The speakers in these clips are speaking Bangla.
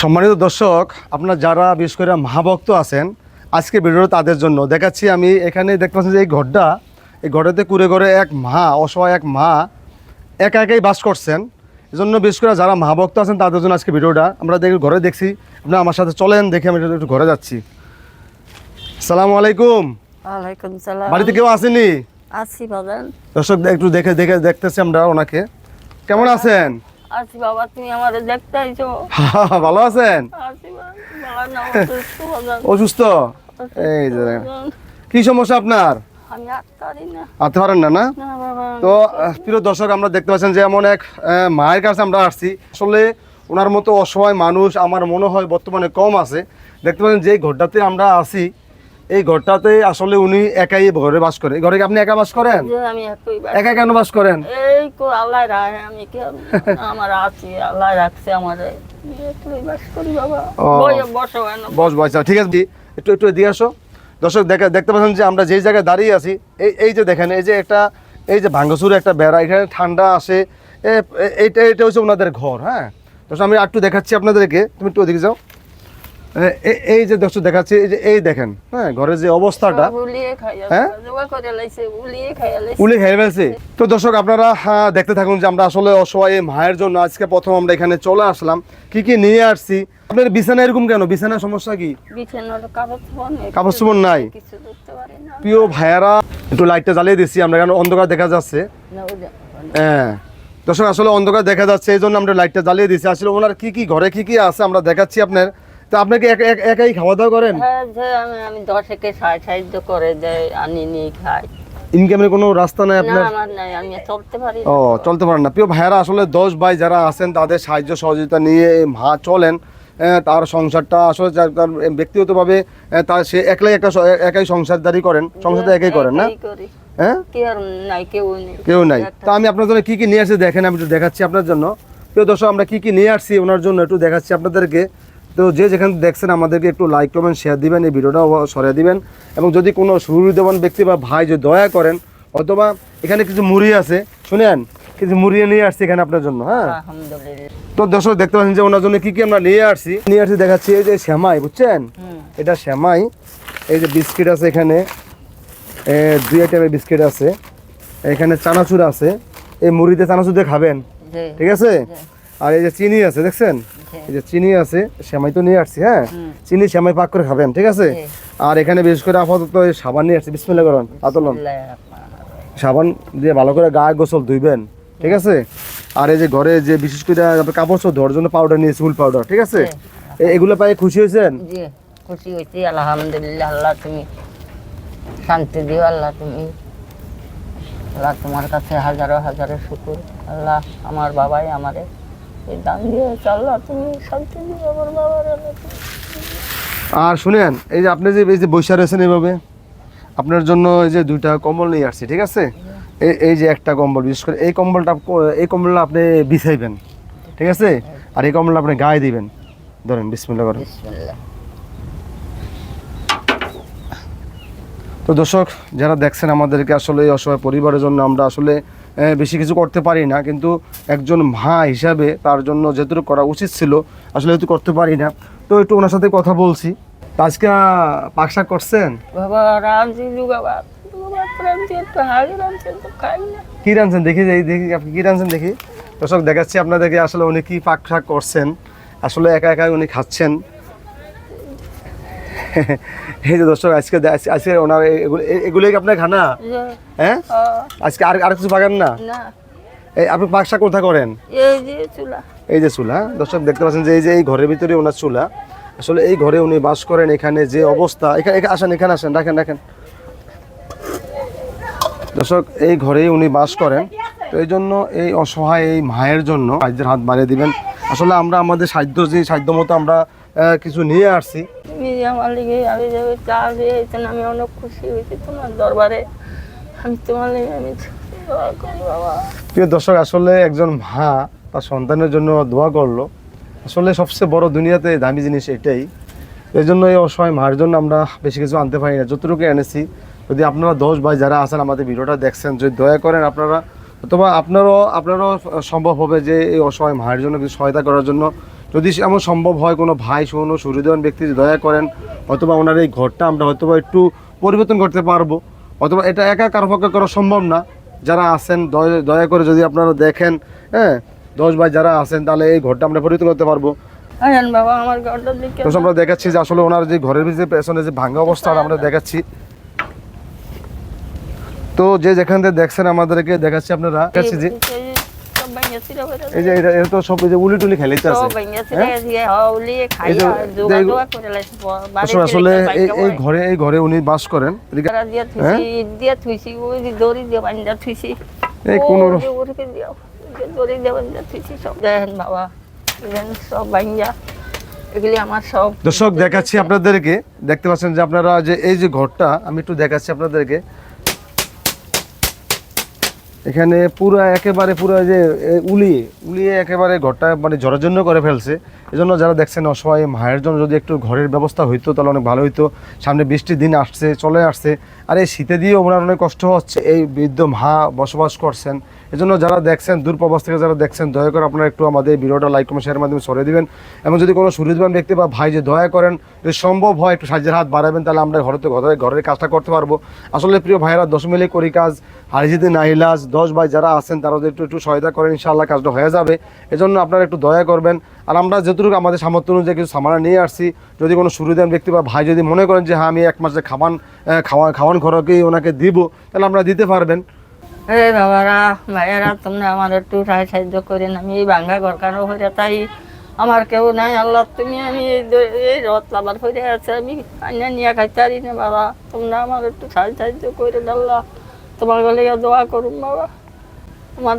সম্মানিত দর্শক আপনার যারা বিশেষ করে মহাভক্ত আছেন আজকে ভিডিও তাদের জন্য। দেখাচ্ছি আমি এখানে দেখতে পাচ্ছি যে এই ঘরটা এই ঘরটাতে কুড়ে করে এক মা অসহায় এক মা একা একাই বাস করছেন। এই জন্য বিশেষ করে যারা মহাভক্ত আছেন তাদের জন্য আজকে ভিডিওটা আমরা দেখি ঘরে দেখছি। আপনারা আমার সাথে চলেন দেখে আমি একটু ঘরে যাচ্ছি। সালামু আলাইকুম। ওয়ালাইকুম সালাম। বাড়িতে কেউ আসেনি? বাজান। দর্শক একটু দেখে দেখে দেখতেছি আমরা ওনাকে। কেমন আছেন? আছি বাবা তুমি আমাদের দেখতে আইছো। ভালো আছেন? আছি বাবা বাবা অসুস্থ? এই যে কি সমস্যা আপনার? না। পারেন না না? তো প্রিয় দর্শক আমরা দেখতে পাচ্ছেন যে এমন এক মায়ের কাছে আমরা আসছি। আসলে ওনার মতো অসহায় মানুষ আমার মনে হয় বর্তমানে কম আছে। দেখতে পাচ্ছেন যে ঘরটাতে আমরা আছি এই ঘরটাতে আসলে উনি একাই ঘরে বাস করে। ঘরে আপনি একা বাস করেন? আমি একা কেন বাস করেন? এই কো আল্লাহ রায় আমি কি আমার আছি আল্লাহ রাখছে আমারে। বাস বসো বস ঠিক আছে একটু একটু এদিকে আসো। দর্শক দেখে দেখতে পাচ্ছেন যে আমরা যেই জায়গায় দাঁড়িয়ে আছি এই এই যে দেখেন এই যে একটা এই যে ভাঙ্গসুর একটা বেড়া এখানে ঠান্ডা আসে। এইটা এটা হচ্ছে ওনাদের ঘর হ্যাঁ? দর্শক আমি একটু দেখাচ্ছি আপনাদেরকে তুমি একটু ওদিকে যাও। এই যে দর্শক দেখাচ্ছি এই যে এই দেখেন হ্যাঁ ঘরের যে অবস্থাটা হ্যাঁ? উলিয়ে খাইয়া উলি খেয়ে ফেলছে। তো দর্শক আপনারা হ্যাঁ, দেখতে থাকুন যে আমরা আসলে অসহায় মায়ের জন্য আজকে প্রথম আমরা এখানে চলে আসলাম। কি কি নিয়ে আসছি? আপনার বিছানা এরকম কেন? বিছানার সমস্যা কি? কাপড় চোপড় নেই প্রিয় ভাইয়ারা একটু লাইটটা জ্বালিয়ে দিচ্ছি আমরা কারণ অন্ধকার দেখা যাচ্ছে। হ্যাঁ। দর্শক আসলে অন্ধকার দেখা যাচ্ছে এই জন্য আমরা লাইটটা জ্বালিয়ে দিচ্ছি। আসলে ওনার কি কি ঘরে কি কি আছে আমরা দেখাচ্ছি আপনার। তো আপনাকে এক- এক- একাই খাওয়া দাওয়া করেন? হ্যাঁ আমি আমি দশকে সাহায্য সাহায্য করে দেয় আনি নিয়ে খাই। ইনকামের কোনো রাস্তা নাই আপনার। ও চলতে পারেন না। প্রিয় ভাইয়ারা আসলে দশ ভাই যারা আছেন তাদের সাহায্য সহযোগিতা নিয়ে মা চলেন। আহ, তার সংসারটা আসলে তার ব্যক্তিগতভাবে আহ, তার সে একলাই একটা একাই সংসারদারি করেন। সংসারটা একাই করেন না? হ্যাঁ? কি কেউ নাই। তো আমি আপনার জন্য কি কি নিয়ে আসছি দেখেন আমি একটু দেখাচ্ছি আপনার জন্য। প্রিয় দর্শক আমরা কি কি নিয়ে আসছি ওনার জন্য একটু দেখাচ্ছি আপনাদেরকে। তো যে যেখানে দেখছেন আমাদেরকে একটু লাইক কমেন্ট শেয়ার দিবেন এই ভিডিওটা সরিয়ে দিবেন। এবং যদি কোনো সুবিধাবান ব্যক্তি বা ভাই যদি দয়া করেন অথবা এখানে কিছু মুড়ি আছে শুনেন কিছু মুড়ি নিয়ে আসছি এখানে আপনার জন্য হ্যাঁ? তো দর্শক দেখতে পাচ্ছেন যে ওনার জন্য কি কি আমরা নিয়ে আসছি? নিয়ে আসছি দেখাচ্ছি এই যে শ্যামাই বুঝছেন? এটা শ্যামাই এই যে বিস্কিট আছে এখানে দুই আইটেমের বিস্কিট আছে এখানে চানাচুর আছে এই মুড়িতে চানাচুর দিয়ে খাবেন ঠিক আছে? আর এই যে চিনি আছে দেখছেন? এই যে চিনি আছে শ্যামাই তো নিয়ে আসছি হ্যাঁ? চিনি শ্যামাই পাক করে খাবেন ঠিক আছে? আর এখানে বিশেষ করে আপাতত এই সাবান নিয়ে আসছি বিসমিল্লাহ করেন আতলন। সাবান দিয়ে ভালো করে গায়ে গোসল ধুইবেন ঠিক আছে? আর এই যে ঘরে যে বিশেষ করে আপনি কাপড় চোপড় ধোয়ার জন্য পাউডার নিয়েছি ফুল পাউডার ঠিক আছে? এগুলো পাই খুশি হয়েছেন? জি খুশি হয়েছি আলহামদুলিল্লাহ আল্লাহ তুমি শান্তি দিও আল্লাহ তুমি আল্লাহ তোমার কাছে হাজারো হাজারো শুকুর। আল্লাহ আমার বাবাই আমারে আর শুনেন, এই যে আপনি যে, এই যে বৈশা রয়েছেন এইভাবে, আপনার জন্য এই যে দুইটা কম্বল নিয়ে আসছি, ঠিক আছে? এই এই যে একটা কম্বল, বিশেষ করে এই কম্বলটা এই কম্বলটা আপনি বিছাইবেন, ঠিক আছে? আর এই কম্বলটা আপনি গায়ে দিবেন। ধরেন বিসমিল্লা করেন। তো দর্শক, যারা দেখছেন আমাদেরকে আসলে অসহায় পরিবারের জন্য আমরা আসলে বেশি কিছু করতে পারি না। কিন্তু একজন মা হিসাবে তার জন্য যেটুকু করা উচিত ছিল আসলে এটুকু করতে পারি না। তো একটু ওনার সাথে কথা বলছি। আজকে পাক শাক করছেন? কি রাঁধছেন? দেখি দেখি আপনি কি রাঁধছেন দেখি? দর্শক দেখাচ্ছি আপনাদেরকে আসলে উনি কি পাক শাক করছেন। আসলে একা একা উনি খাচ্ছেন। এই যে দর্শক আজকে আজকে- ওনার এগুলো এগুলোই আপনার খানা? হ্যাঁ। আজকে আর আর কিছু পাবেন না? এই আপনি পাক শাক কোথা করেন? এই যে চুলা। এই যে চুলা দর্শক দেখতে পাচ্ছেন যে এই যে এই ঘরের ভিতরে ওনার চুলা। আসলে এই ঘরে উনি বাস করেন এখানে যে অবস্থা। এখানে আসেন এখানে আসেন রাখেন রাখেন। দর্শক এই ঘরেই উনি বাস করেন। তো এই জন্য এই অসহায় এই মায়ের জন্য সাহায্যের হাত বাড়িয়ে দিবেন। আসলে আমরা আমাদের সাধ্য যে সাধ্য মতো আমরা কিছু নিয়ে আসছি। তুমি যে আমার লিগে আমি যাবে চা দিয়েছেন আমি অনেক খুশি হয়েছি তোমার দরবারে। আমি তোমার লিগে আমি প্রিয় দর্শক আসলে একজন মা তার সন্তানের জন্য দোয়া করল। আসলে সবচেয়ে বড় দুনিয়াতে দামি জিনিস এটাই। এই জন্য এই অসহায় মার জন্য আমরা বেশি কিছু আনতে পারি না। যতটুকু এনেছি যদি আপনারা দশ ভাই যারা আছেন আমাদের ভিডিওটা দেখছেন যদি দয়া করেন আপনারা অথবা আপনারও আপনারও সম্ভব হবে যে এই অসহায় মায়ের জন্য কিছু সহায়তা করার জন্য যদি এমন সম্ভব হয় কোনো ভাই কোনো সুহৃদবান ব্যক্তি দয়া করেন অথবা ওনার এই ঘরটা আমরা হয়তো বা একটু পরিবর্তন করতে পারব। অথবা এটা একা কারও পক্ষে করা সম্ভব না। যারা আছেন দয়া- দয়া করে যদি আপনারা দেখেন হ্যাঁ দশ ভাই যারা আছেন তাহলে এই ঘরটা আমরা পরিবর্তন করতে পারব। বাবা আমার ঘরটার তো আমরা দেখাচ্ছি যে আসলে ওনার যে ঘরের ভিতরে পেছনে যে ভাঙ্গা অবস্থা আমরা দেখাচ্ছি। তো যে যেখান থেকে দেখছেন আমাদেরকে দেখাচ্ছি আপনারা। দেখাচ্ছি যে সব ভাঙিয়া ছিঁড়ে পড়ে এই যে এটা তো এই যে উলি টুলি আছে। আসলে এই ঘরে এই ঘরে উনি বাস করেন। এই কোনো সব দর্শক দেখাচ্ছি আপনাদেরকে। দেখতে পাচ্ছেন যে আপনারা যে এই যে ঘরটা আমি একটু দেখাচ্ছি আপনাদেরকে। এখানে পুরো একেবারে পুরো যে উলিয়ে উলিয়ে একেবারে ঘরটা মানে জরাজন্য করে ফেলছে। এজন্য যারা দেখছেন অসহায় মায়ের জন্য যদি একটু ঘরের ব্যবস্থা হইতো, তাহলে অনেক ভালো হইতো। সামনে বৃষ্টির দিন আসছে, চলে আসছে। আর এই শীতে দিয়েও ওনার অনেক কষ্ট হচ্ছে এই বৃদ্ধ মা বসবাস করছেন। এজন্য যারা দেখছেন, দূরপ্রবাস থেকে যারা দেখছেন, দয়া করে আপনারা একটু আমাদের ভিডিওটা লাইক কমেন্ট শেয়ারের মাধ্যমে সরে দিবেন। এবং যদি কোনো সুবিধাবান ব্যক্তি বা ভাই যে দয়া করেন, যদি সম্ভব হয় একটু সাহায্যের হাত বাড়াবেন, তাহলে আমরা ঘরেতে ঘরে ঘরের কাজটা করতে পারব। আসলে প্রিয় ভাইয়েরা, দশ মিলে করি কাজ যদি নাহিলাজ দশ ভাই যারা আছেন, তারা যদি একটু একটু সহায়তা করেন, ইনশাআল্লাহ কাজটা হয়ে যাবে। এজন্য আপনারা একটু দয়া করবেন। আর আমরা যতটুকু আমাদের সামর্থ্য অনুযায়ী কিছু সামানা নিয়ে আসছি, যদি কোনো সুবিধান ব্যক্তি বা ভাই যদি মনে করেন যে হ্যাঁ আমি এক মাসে খাওয়ান খাওয়া খাওয়ান খরচকেই ওনাকে দিব, তাহলে আমরা দিতে পারবেন। এ বাবারা, ভাইয়েরা, তোমরা আমার একটু সাহায্য করেন। আমি এই ভাঙ্গা ঘর কারও হয়ে তাই আমার কেউ নাই, আল্লাহ তুমি আমি এই রথ লাবার হয়ে আছে, আমি আইনা নিয়ে খাইতে না বাবা। তোমরা আমার একটু সাহায্য করে আল্লাহ তোমার গলে দোয়া করুন বাবা। আমার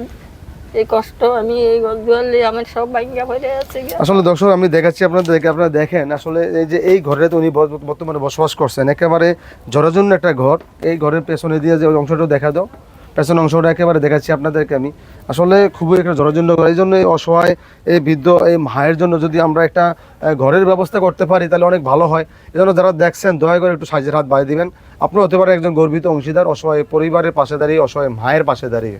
এই কষ্ট, আমি এই দুয়ারে আমার সব ভাঙ্গা হয়ে আছে আসলে দর্শক, আমি দেখাচ্ছি আপনাদেরকে, আপনারা দেখেন, আসলে এই যে এই ঘরে তো উনি বর্তমানে বসবাস করছেন, একেবারে জরাজন্য একটা ঘর। এই ঘরের পেছনে দিয়ে যে অংশটা দেখা দাও। পেছনের অংশটা একেবারে দেখাচ্ছি আপনাদেরকে আমি। আসলে খুবই একটা জরাজন্য ঘর। এই জন্য অসহায়, এই বৃদ্ধ, এই মায়ের জন্য যদি আমরা একটা ঘরের ব্যবস্থা করতে পারি, তাহলে অনেক ভালো হয়। এই জন্য যারা দেখছেন, দয়া করে একটু সাহায্যের হাত বাড়িয়ে দিবেন। আপনি হতে পারে একজন গর্বিত অংশীদার, অসহায় পরিবারের পাশে দাঁড়িয়ে, অসহায় মায়ের পাশে দাঁড়িয়ে।